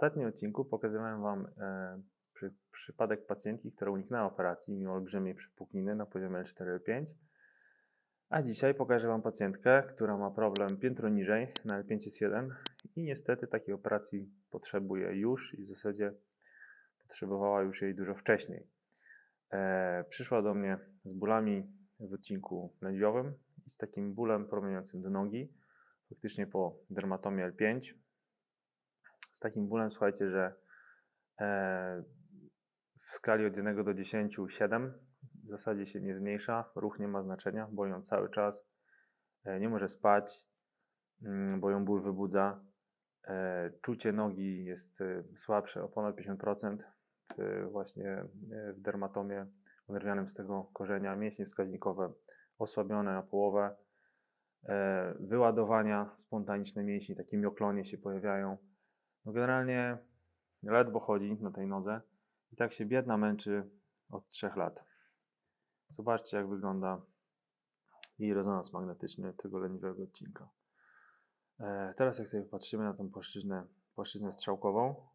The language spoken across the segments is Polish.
ostatnim odcinku pokazywałem Wam e, przy, przypadek pacjentki, która uniknęła operacji mimo olbrzymiej przepukliny na poziomie L4-L5. A dzisiaj pokażę Wam pacjentkę, która ma problem piętro niżej na L5 jest 1 i niestety takiej operacji potrzebuje już i w zasadzie potrzebowała już jej dużo wcześniej. E, przyszła do mnie z bólami w odcinku lędźwiowym i z takim bólem promieniującym do nogi, faktycznie po dermatomie L5. Z takim bólem, słuchajcie, że e, w skali od 1 do 10 7 w zasadzie się nie zmniejsza, ruch nie ma znaczenia, boją cały czas, e, nie może spać, mm, bo ją ból wybudza. E, czucie nogi jest e, słabsze o ponad 50% w, właśnie e, w dermatomie unerwianym z tego korzenia, mięśnie wskaźnikowe osłabione na połowę, e, wyładowania spontaniczne mięśni, takie mioklonie się pojawiają. No generalnie ledwo chodzi na tej nodze i tak się biedna męczy od 3 lat. Zobaczcie, jak wygląda jej rezonans magnetyczny tego leniwego odcinka. E, teraz, jak sobie patrzymy na tę płaszczyznę, płaszczyznę strzałkową,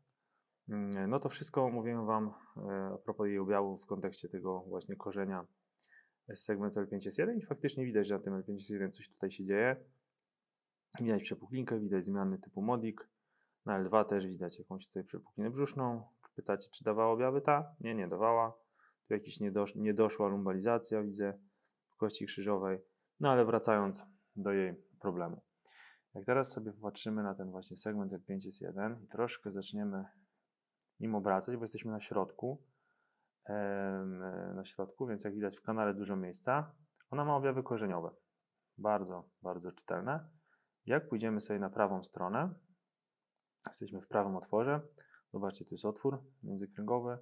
mm, no to wszystko mówiłem Wam e, a propos jej objawów w kontekście tego właśnie korzenia z segmentu L5S1 i faktycznie widać, że na tym L5S1 coś tutaj się dzieje. Widać przepuklinkę, widać zmiany typu modik. Na L2 też widać jakąś tutaj przepuklinę brzuszną. Pytacie, czy dawała objawy ta? Nie, nie dawała. Tu jakiś niedosz, niedoszła lumbalizacja, widzę, w kości krzyżowej. No ale wracając do jej problemu. Jak teraz sobie popatrzymy na ten właśnie segment L5S1 i troszkę zaczniemy nim obracać, bo jesteśmy na środku, na środku, więc jak widać w kanale dużo miejsca. Ona ma objawy korzeniowe. Bardzo, bardzo czytelne. Jak pójdziemy sobie na prawą stronę, jesteśmy w prawym otworze, zobaczcie, tu jest otwór międzykręgowy,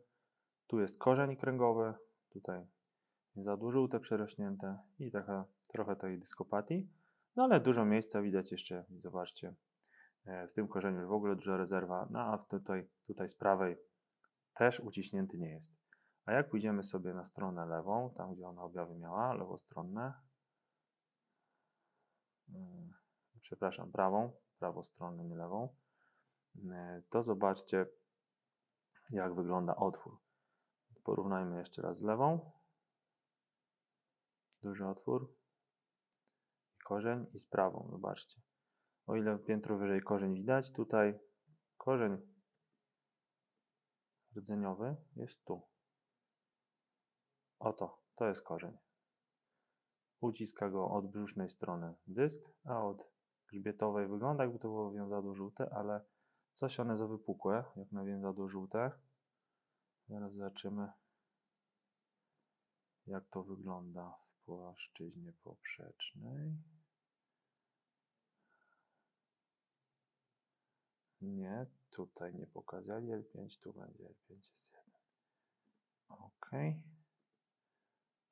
tu jest korzeń kręgowy, tutaj żółte przerośnięte i taka trochę tej dyskopatii. No ale dużo miejsca widać jeszcze, zobaczcie, e, w tym korzeniu w ogóle duża rezerwa, no a tutaj, tutaj z prawej też uciśnięty nie jest. A jak pójdziemy sobie na stronę lewą, tam gdzie ona objawy miała, lewostronne, yy, przepraszam, prawą, prawostronną, nie lewą, to zobaczcie, jak wygląda otwór. Porównajmy jeszcze raz z lewą. Duży otwór. Korzeń i z prawą, zobaczcie. O ile piętro wyżej korzeń widać, tutaj korzeń rdzeniowy jest tu. Oto, to jest korzeń. Uciska go od brzusznej strony dysk, a od grzbietowej wygląda jakby to było więzadło żółte, ale coś one za wypukłe, jak na więzadło żółte. Zaraz zobaczymy, jak to wygląda w płaszczyźnie poprzecznej. Nie, tutaj nie pokazali L5, tu będzie L5 jest 1. OK.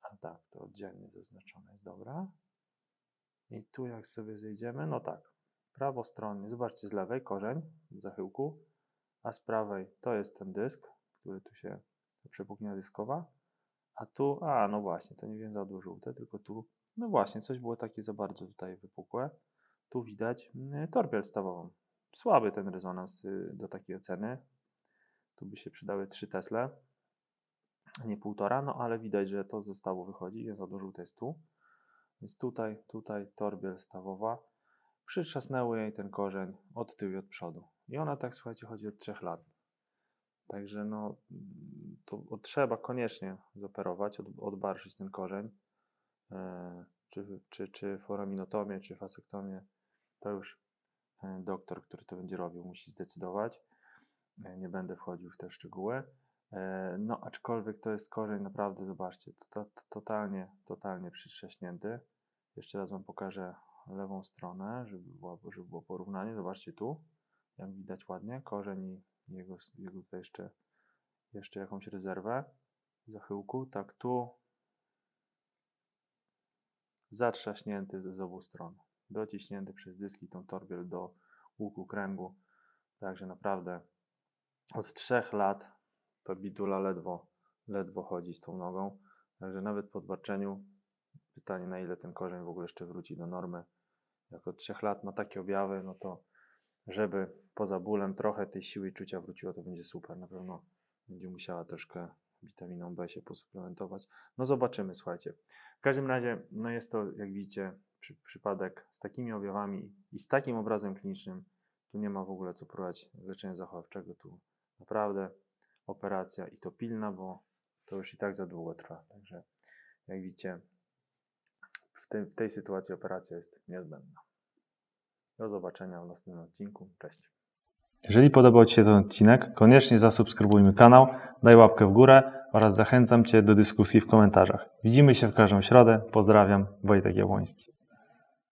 A tak, to oddzielnie zaznaczone jest, dobra. I tu jak sobie zejdziemy, no tak, prawostronnie, zobaczcie z lewej korzeń w zachyłku, a z prawej to jest ten dysk, który tu się, przepuknina dyskowa, a tu, a no właśnie, to nie więzadło żółte, tylko tu, no właśnie, coś było takie za bardzo tutaj wypukłe. Tu widać mm, torbiel stawową. Słaby ten rezonans y, do takiej oceny. Tu by się przydały 3 Tesla, nie półtora, no ale widać, że to ze stawu wychodzi, więzadło żółte jest tu. Więc tutaj, tutaj torbiel stawowa. Przytrzasnęły jej ten korzeń od tyłu i od przodu. I ona tak, słuchajcie, chodzi od 3 lat. Także no, to trzeba koniecznie zoperować, od, odbarszyć ten korzeń, e, czy, czy, czy foraminotomię, czy fasektomię, to już e, doktor, który to będzie robił, musi zdecydować. E, nie będę wchodził w te szczegóły. No, aczkolwiek to jest korzeń naprawdę, zobaczcie, to, to totalnie, totalnie przytrzaśnięty. Jeszcze raz Wam pokażę lewą stronę, żeby było, żeby było porównanie. Zobaczcie tu, jak widać ładnie, korzeń i jego, jego tutaj jeszcze, jeszcze jakąś rezerwę zachyłku. Tak, tu zatrzaśnięty z obu stron, dociśnięty przez dyski tą torbiel do łuku kręgu. Także naprawdę od trzech lat to bidula ledwo, ledwo chodzi z tą nogą. Także nawet po odbarczeniu pytanie na ile ten korzeń w ogóle jeszcze wróci do normy. Jak od trzech lat ma takie objawy, no to żeby poza bólem trochę tej siły i czucia wróciło, to będzie super. Na pewno będzie musiała troszkę witaminą B się posuplementować. No zobaczymy, słuchajcie. W każdym razie, no jest to, jak widzicie, przy, przypadek z takimi objawami i z takim obrazem klinicznym. Tu nie ma w ogóle co próbować leczenia zachowawczego. Tu naprawdę operacja i to pilna, bo to już i tak za długo trwa. Także jak widzicie, w, tej- w tej sytuacji operacja jest niezbędna. Do zobaczenia w następnym odcinku. Cześć. Jeżeli podobał Ci się ten odcinek, koniecznie zasubskrybujmy kanał, daj łapkę w górę oraz zachęcam Cię do dyskusji w komentarzach. Widzimy się w każdą środę. Pozdrawiam, Wojtek Jabłoński.